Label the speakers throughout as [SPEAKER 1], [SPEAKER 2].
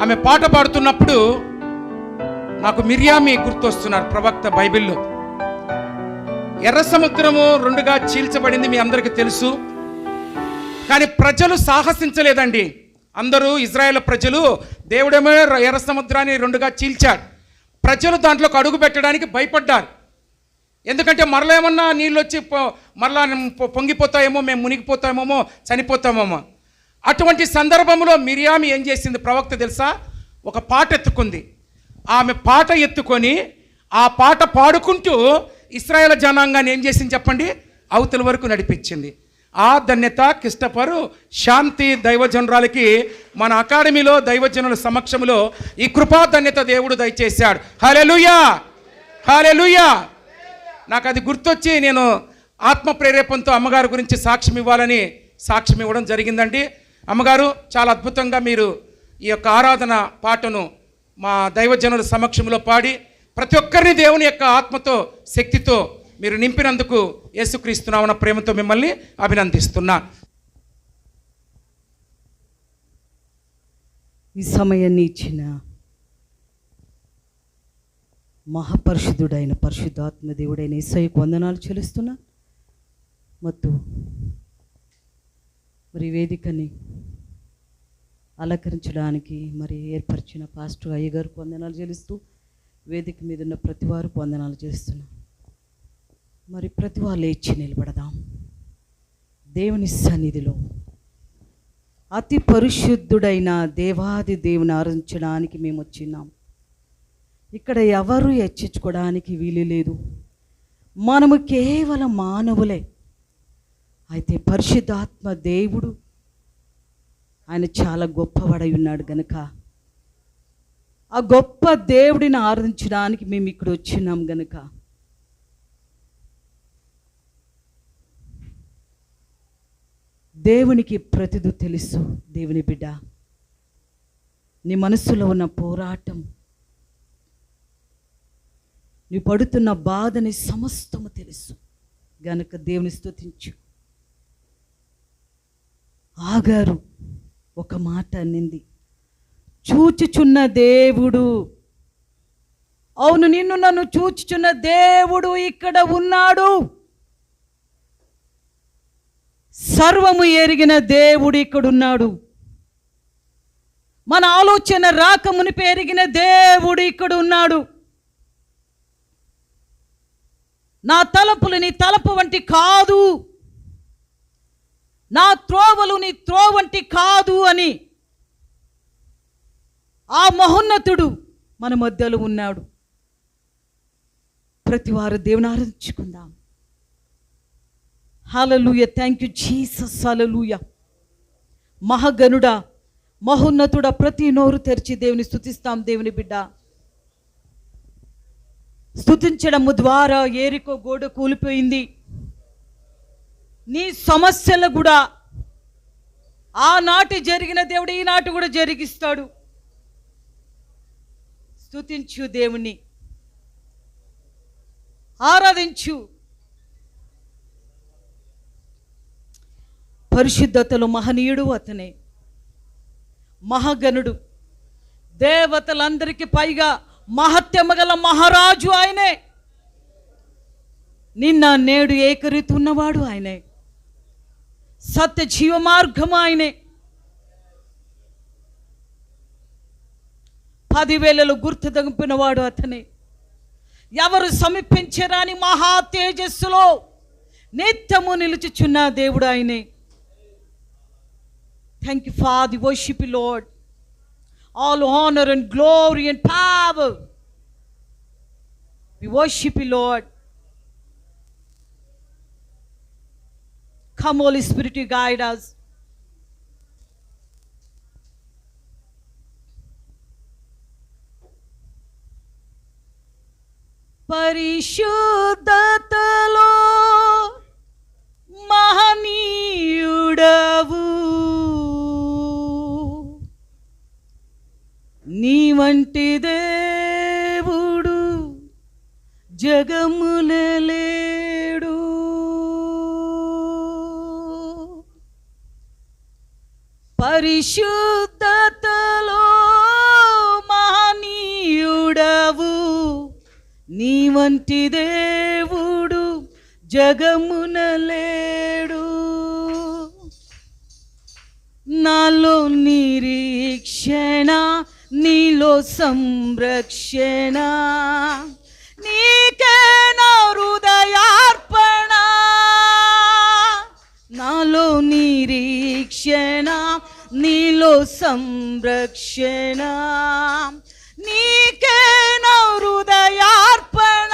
[SPEAKER 1] ఆమె పాట పాడుతున్నప్పుడు నాకు మిర్యామి గుర్తొస్తున్నారు ప్రవక్త బైబిల్లో. ఎర్ర సముద్రము రెండుగా చీల్చబడింది మీ అందరికీ తెలుసు. కానీ ప్రజలు సాహసించలేదండి. అందరూ ఇజ్రాయెల్ ప్రజలు దేవుడేమో ఎర్ర సముద్రాన్ని రెండుగా చీల్చాడు. ప్రజలు దాంట్లోకి అడుగు పెట్టడానికి భయపడ్డారు. ఎందుకంటే మరలా ఏమన్నా నీళ్ళు వచ్చి పొ- మరలా పొంగిపోతాయేమో మేము మునిగిపోతామేమో చనిపోతామేమో. అటువంటి సందర్భంలో మిరియామి ఏం చేసింది ప్రవక్త తెలుసా? ఒక పాట ఎత్తుకుంది. ఆమె పాట ఎత్తుకొని ఆ పాట పాడుకుంటూ ఇస్రాయేల్ జనాంగాన్ని ఏం చేసింది చెప్పండి? అవతల వరకు నడిపించింది. ఆ ధన్యత కిష్టపరు శాంతి దైవజనురాలకి మన అకాడమీలో దైవజనుల సమక్షంలో ఈ కృపా ధన్యత దేవుడు దయచేశాడు. హలెలుయా హలెలుయా నాకు అది గుర్తొచ్చి నేను ఆత్మ ప్రేరేపణతో అమ్మగారి గురించి సాక్ష్యం ఇవ్వాలని సాక్ష్యం ఇవ్వడం జరిగిందండి. అమ్మగారు చాలా అద్భుతంగా మీరు ఈ యొక్క ఆరాధన పాటను మా దైవజనుల సమక్షంలో పాడి ప్రతి ఒక్కరిని దేవుని యొక్క ఆత్మతో శక్తితో మీరు నింపినందుకు యేసుక్రీస్తున్నామన్న ప్రేమతో మిమ్మల్ని అభినందిస్తున్నా.
[SPEAKER 2] ఈ సమయాన్ని ఇచ్చిన మహాపరిషుధుడైన పరిశుద్ధాత్మ దేవుడైన ఈసయ్యకు వందనాలు చెల్లిస్తున్నా. మత్తు మరి వేదికని అలంకరించడానికి మరి ఏర్పరిచిన పాస్టర్ అయ్య గారికి వందనాలు చెల్లిస్తూ వేదిక మీద ఉన్న ప్రతి వారు వందనాలు చేస్తున్నా మరి ప్రతి వాళ్ళు లేచి నిలబడదాం. దేవుని సన్నిధిలో అతి పరిశుద్ధుడైన దేవాది దేవుని ఆరాధించడానికి మేము వచ్చినాం. ఇక్కడ ఎవరు హెచ్చించుకోవడానికి వీలు లేదు. మనము కేవలం మానవులే. అయితే పరిశుద్ధాత్మ దేవుడు ఆయన చాలా గొప్పవాడై ఉన్నాడు గనక. ఆ గొప్ప దేవుడిని ఆరాధించడానికి మేము ఇక్కడ వచ్చినాం గనక. దేవునికి ప్రతిదు తెలుసు దేవుని బిడ్డ. నీ మనసులో ఉన్న పోరాటం నీ పడుతున్న బాధని సమస్తము తెలుసు. గనక దేవుని స్తుతించు. ఆగారు. ఒక మాట అన్నింది చూచుచున్న దేవుడు అవును నిన్ను నన్ను చూచుచున్న దేవుడు ఇక్కడ ఉన్నాడు. సర్వము ఎరిగిన దేవుడు ఇక్కడున్నాడు మన ఆలోచన రాకముని పెరిగిన దేవుడు ఇక్కడ ఉన్నాడు. నా తలపులు నీ తలపు వంటి కాదు. నా త్రోవలు నీ త్రోవంటి కాదు అని ఆ మహోన్నతుడు మన మధ్యలో ఉన్నాడు. ప్రతి వారు దేవుని ఆరాధించుకుందాం. Hallelujah thank you Jesus hallelujah మహగనుడా మహోన్నతుడ ప్రతి నోరు తెరిచి దేవుని స్థుతిస్తాం దేవుని బిడ్డ. స్థుతించడము ద్వారా ఏరికో గోడ కూలిపోయింది. నీ సమస్యలు కూడా ఆనాటి జరిగిన దేవుడు ఈనాటి కూడా జరిగిస్తాడు. స్తుతించు దేవుని ఆరాధించు. పరిశుద్ధతలు మహనీయుడు అతనే. మహాగణుడు. దేవతలందరికీ పైగా మహత్యమ గల మహారాజు ఆయనే. నిన్న నేడు ఏకరీతి ఉన్నవాడు ఆయనే. సత్య జీవ మార్గం ఆయనే పదివేలలో గుర్తు తగిపినవాడు అతనే. ఎవరు సమీపించరాని మహా తేజస్సులో నిత్యము నిలుచుచున్న దేవుడు ఆయనే. Thank you for the worship Lord all honour and glory and power we worship Lord Come, Holy Spirit, you guide us. పరిశుద్ధతలో మహనీయుడవు నీ వంటి దేవుడు జగములలే పరిశుద్ధతలో మహనీయుడవు. నీ వంటి దేవుడు జగమున లేడు. నాలో నిరీక్షణ నీలో సంరక్షణ. సంరక్షణ నీకే నా హృదయార్పణ.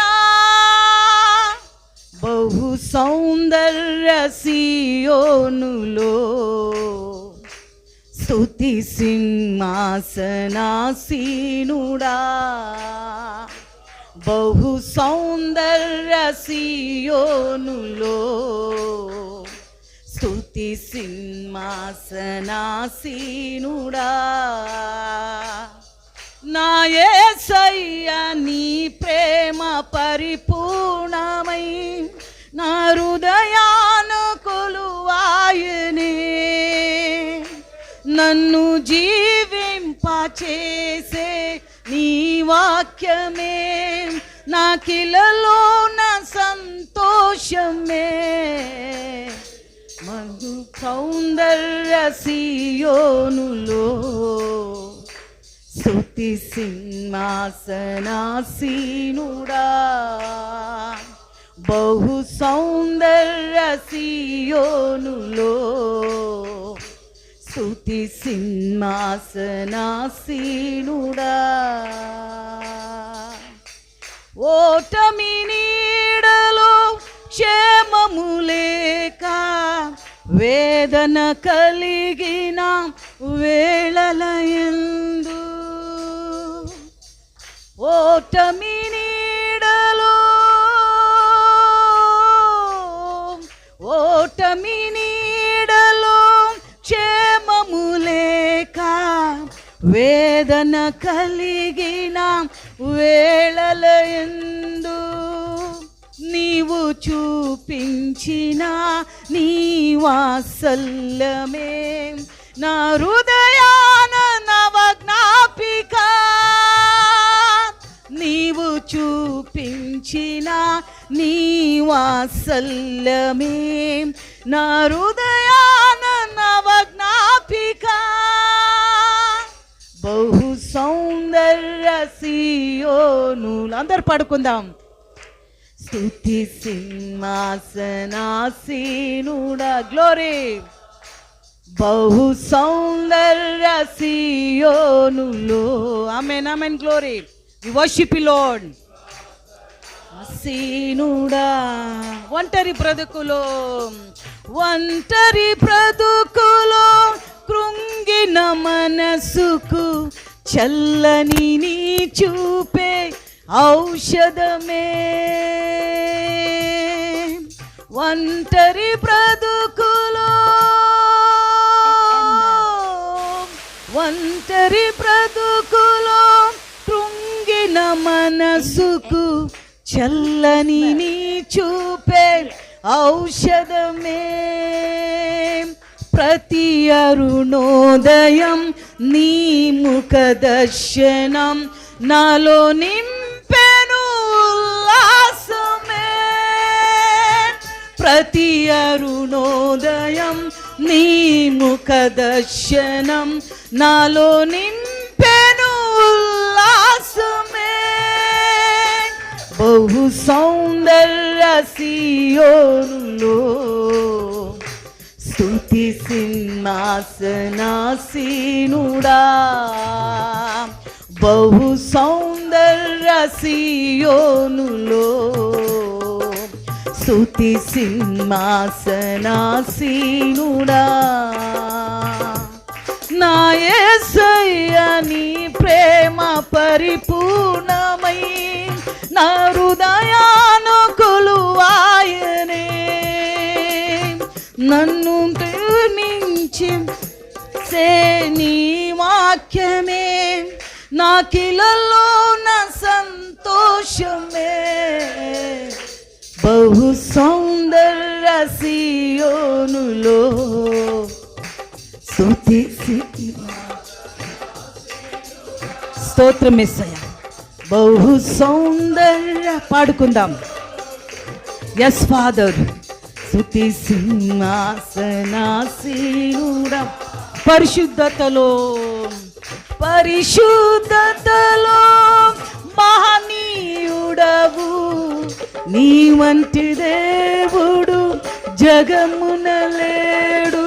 [SPEAKER 2] బహు సౌందర్య సియోనులో. స్తుతి సింహాసనాసీనుడా. బహు సౌందర్య సియోనులో. స్తుతి సింహాసనాసీనుడా. నా నీ ప్రేమ పరిపూర్ణమై నా హృదయాను కొలువాయనే. నన్ను జీవింపచేసే నీ వాక్యమే. నాకిలలో నా సంతోషమే. మధు సౌందర్య సియోనులో స్తుతి సింహాసనాసీనుడా బహు సౌందర్య సియోనులో స్తుతి సింహాసనాసీనుడా ఓటమి నీడలో క్షేమము లేక వేదన కలిగిన వేళలయందు. ఓటమి నీడలో ఓటమి నీడలో క్షేమము లేక వేదన కలిగిన వేళలయందు. నీవు చూపించిన నీ వాత్సల్యమే. నా హృదయాన నవజ్ఞాపిక. నీవు చూపించిన నీ వాత్సల్యమే. నా హృదయాన నవజ్ఞాపిక. బహు సౌందర్య నూలు అందరు పడుకుందాం. స్థుతి సింహాసనాసీనుడా గ్లోరీ బహు సౌందర్య సియోనులో. Amen amen glory we worship Lord అసీనుడా. ఒంటరి బ్రతుకులో ఒంటరి బ్రతుకులో కృంగిన మనసుకు చల్లని నీ చూపే ఔషధమే. ఒంటరి బ్రతుకులో. ఒంటరి బ్రతుకులో కృంగిన మనసుకు చల్లని నీ చూపే ఔషధమే. ప్రతి అరుణోదయం నీ ముఖ దర్శనం నాలో నిమ్ ప్రతి అరుణోదయం నీ ముఖ దర్శనం. నాలో నింపెను ఉల్లాసమే. బహు సౌందర్య సియోనులో స్థుతి సింహాసనాసీనుడా. బహు సౌందర్య సియోనులో స్తుతి సింహాసనాసీనుడా. నా ప్రేమ పరిపూర్ణమై నా హృదయాను కొలువాయనే నన్ను ప్రేమించి సే నీ వాక్యమే. నా కిలలో నా సంతోషమే. బహు సౌందర్య సియోనులో స్తుతి స్తోత్రమేసయ బహు సౌందర్య పాడుకుందాం. ఎస్ ఫాదర్ స్తుతి సింహాసనాసీనుడా. పరిశుద్ధతలో పరిశుద్ధతలో మహనీయుడవు. నీ వంటి దేవుడు జగమున లేడు.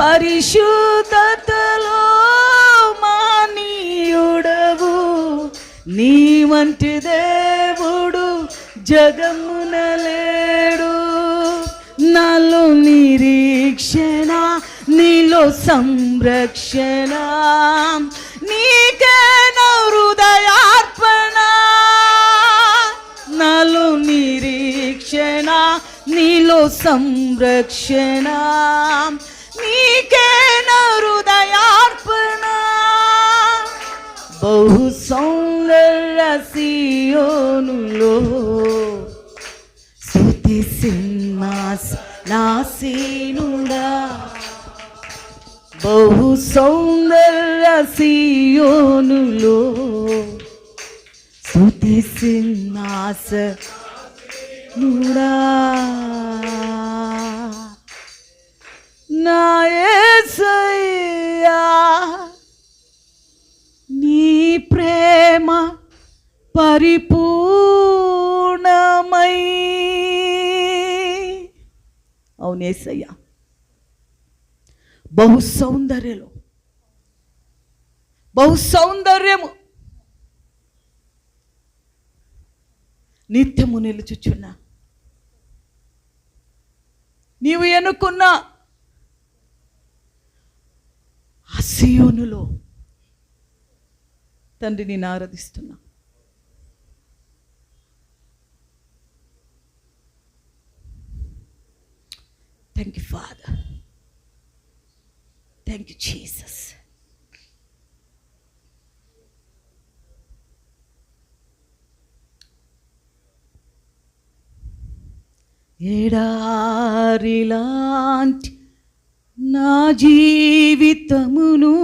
[SPEAKER 2] పరిశుద్ధతలో మానీయుడవు నీ వంటి దేవుడు జగమున లేడు. నాలో నిరీక్షణ నీలో సంరక్షణ. నీకే సంరక్షణ. నీకే నా హృదయార్పణ బహు సౌందర్య స్థుతి సింహాస్ నాసీనుడా. బహు సౌందర్య స్థుతి స్తుతి సింహాస నుడా నా నీ ప్రేమ పరిపూర్ణమై. అవునేసయ్యా బహు సౌందర్యలో బహు సౌందర్యము. నిత్యము నిలుచుచున్నా నీవు ఎన్నుకున్న అసీయోనులో తండ్రి నేను ఆరాధిస్తున్నా. Thank you Father thank you Jesus ఎడారిలాంటి నా జీవితమును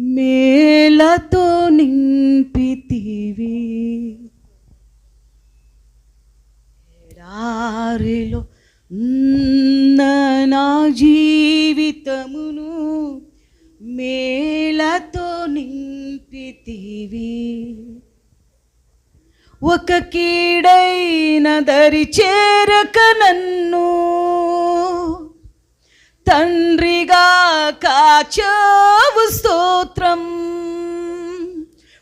[SPEAKER 2] మేలతో నింపితివి. ఎడారిలో నా జీవితమును మేళతో నింపితివి. ఒక కీడైన దరి చేరక నన్ను. తండ్రిగా కాచావు స్తోత్రం.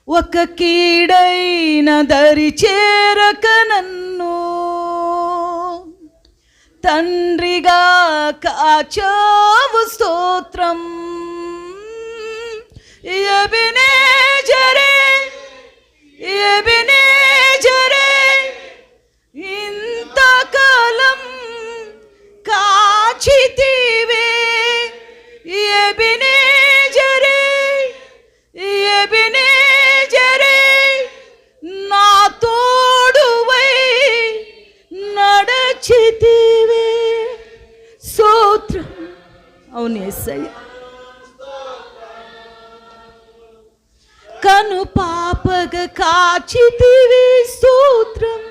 [SPEAKER 2] ఒక కీడైన దరి చేరక నన్ను. తండ్రిగా కాచావు స్తోత్రం. ఎబినేజరే ఎబినేజరే స్తోత్రం. అవును ఎస్ఐ కను పాపగ కాచితివి స్తోత్రం.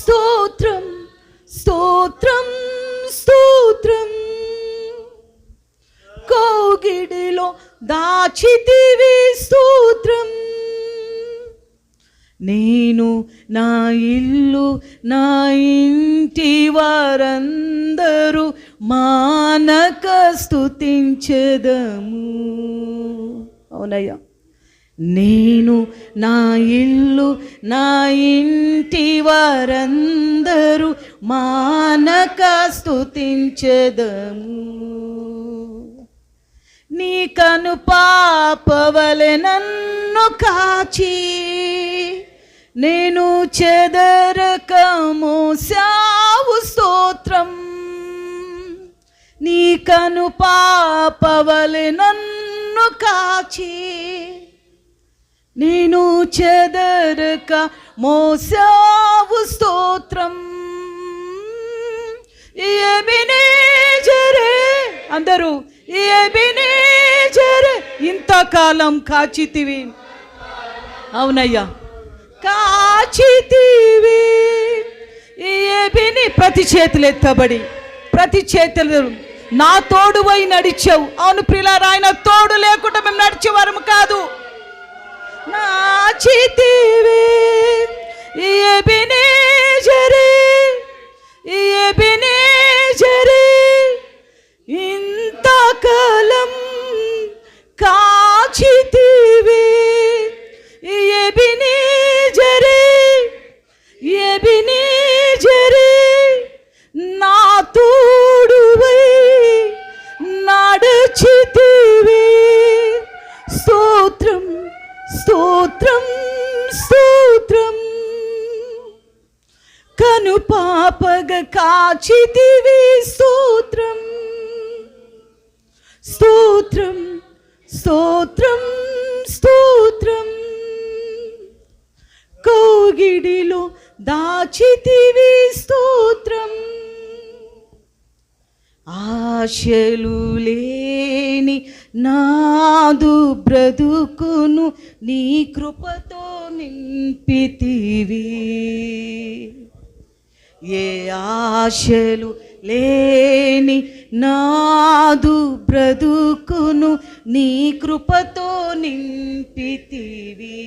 [SPEAKER 2] స్తోత్రం స్తోత్రం స్తోత్రం. కోగిడిలో దాచితివి స్తోత్రం. నేను నా ఇల్లు నా ఇంటి వారందరూ మానక స్థుతించదము అవునయ్యా. నేను నా ఇల్లు నా ఇంటి వారందరూ మానక స్థుతించదము నీ కను పాపవలె నన్ను కాచి నేను చెదరక మోసావు స్తోత్రం. నీ కను పాపవలె నన్ను కాచి. నేను చెదరక మోసావు స్తోత్రం. ఎబినేజరే అందరూ ఎబినేజరే ఇంతకాలం కాచితివి. అవునయ్యా. కాచితివి. ఏబిని ప్రతి చేతులు ఎత్తబడి ప్రతి చేతులు నా తోడు పోయి నడిచావు. అవును ప్రిలారా ఆయన తోడు లేకుండా మేము నడిచేవారము కాదు. నా చితివి ఏబిని జరి ఏబిని తోడువై నడచితివి. స్తోత్రం స్తోత్రం స్తోత్రం. కను పాపగ కాచితివి స్తోత్రం. స్తోత్రం స్తోత్రం స్తోత్రం. కోగిడిలో దాచితివి స్తోత్రం. ఆశలు లేని నాదు బ్రతుకును నీ కృపతో నింపితివి. ఏ ఆశలు లేని నాదు బ్రతుకును నీ కృపతో నింపితివి.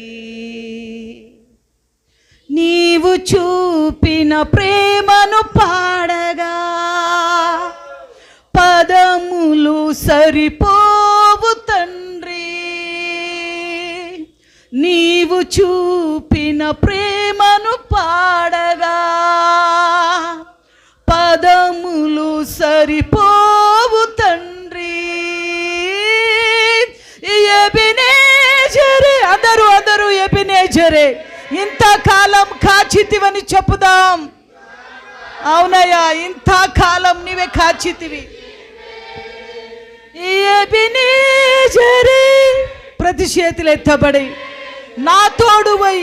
[SPEAKER 2] నీవు చూపిన ప్రేమను పాడగా పదములు సరిపోవు తండ్రి. నీవు చూపిన ప్రేమను పాడగా పదములు సరిపోవు తండ్రి. ఎబినేజరే అందరూ అందరూ ఎబినేజరే ఇంతకాలం కాచితివని చెప్పుదాం. అవునయ్యా ఇంతకాలం నీవే కాచితివి. ప్రతి చేతులు ఎత్తబడి నా తోడువై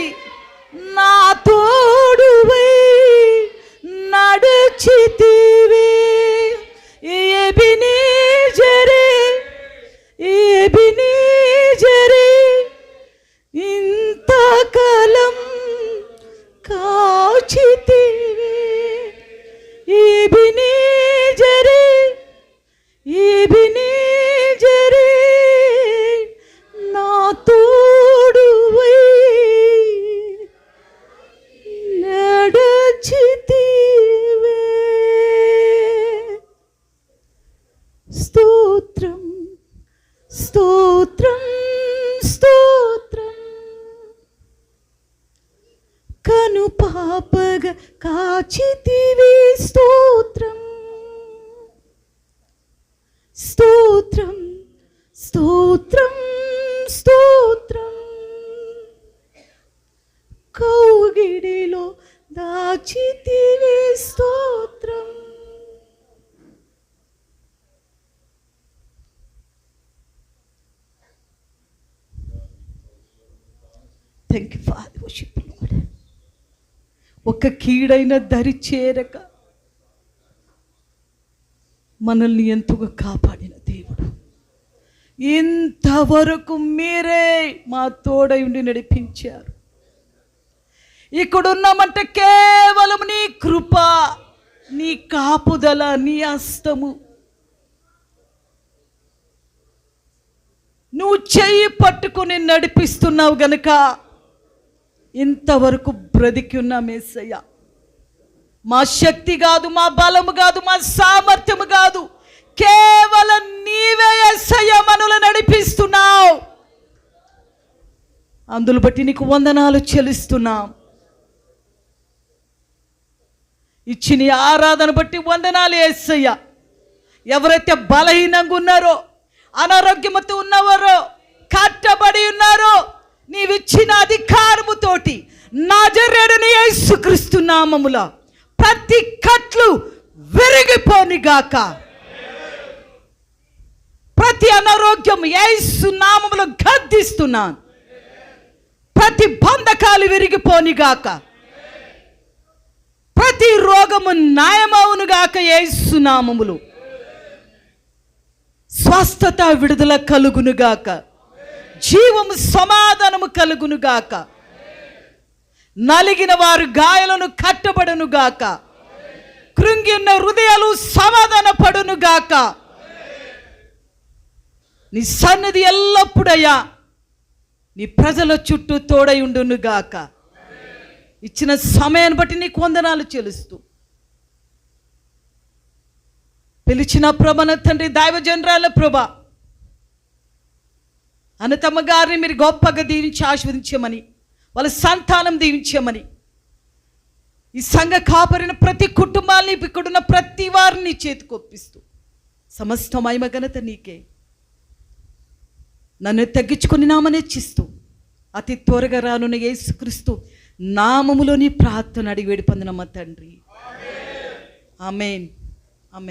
[SPEAKER 2] నా తోడువై నడుచితివి ఎబినేజరే ఎబినేజరే కౌగిడిలో దాచితివి స్తోత్రం. థ్యాంక్ యూ ఫాదర్ వర్షిప్ ఒక కీడైన దరి చేరక మనల్ని ఎంతగా కాపాడిన దేవుడు. ఇంతవరకు మీరే మా తోడై ఉండి నడిపించారు. ఇక్కడున్నామంటే కేవలం నీ కృప నీ కాపుదల నీ అస్తము. నువ్వు చెయ్యి పట్టుకుని నడిపిస్తున్నావు గనుక ఇంతవరకు బ్రతికి ఉన్నా ఏసయ్య మా శక్తి కాదు మా బలము కాదు మా సామర్థ్యము కాదు. కేవలం నీవే ఎస్సయ్య మనలు నడిపిస్తున్నావు. అందులు బట్టి నీకు వందనాలు చెల్లిస్తున్నాం. ఇచ్చిన ఆరాధన బట్టి వందనాలు ఏసయ్య. ఎవరైతే బలహీనంగా ఉన్నారో అనారోగ్యముతో ఉన్నవారో కట్టబడి ఉన్నారో నీవిచ్చిన అధికారముతోటి నాజరేడని యేసుక్రీస్తు నామముల ప్రతి కట్లు విరిగిపోనిగాక. ప్రతి అనారోగ్యం యేసు నామములో గద్దిస్తున్నాను. ప్రతి బంధకాలు విరిగిపోనిగాక. ప్రతి రోగము న్యాయమవునుగాక యేసు నామములు. స్వస్థత విడుదల కలుగునుగాక జీవము సమాధానము కలుగునుగాక నలిగిన వారు గాయాలను కట్టబడును గాక. కృంగి ఉన్న హృదయాలు సమాధాన పడును గాక. నీ సన్నిధి ఎల్లప్పుడయ్యా నీ ప్రజల చుట్టూ తోడై ఉండును గాక. ఇచ్చిన సమయాన్ని బట్టి నీకు వందనాలు చెలుస్తూ పిలిచిన ప్రభన తండ్రి దైవజనరాల ప్రభ. అనతమ్మ గారిని మీరు గొప్పగా దీవించి ఆస్వాదించమని వాళ్ళ సంతానం దీవించమని. ఈ సంఘ కాపరిన ప్రతి కుటుంబాన్ని ఇక్కడున్న ప్రతి వారిని చేతికొప్పిస్తూ సమస్త మహిమ ఘనత నీకే. నన్ను తగ్గించుకుని నామనెచ్చిస్తూ అతి త్వరగా రానున్న యేసుక్రీస్తు నామములోని ప్రార్థన అడిగి వేడి పొందినమ్మ తండ్రి. ఆమెన్. ఆమెన్.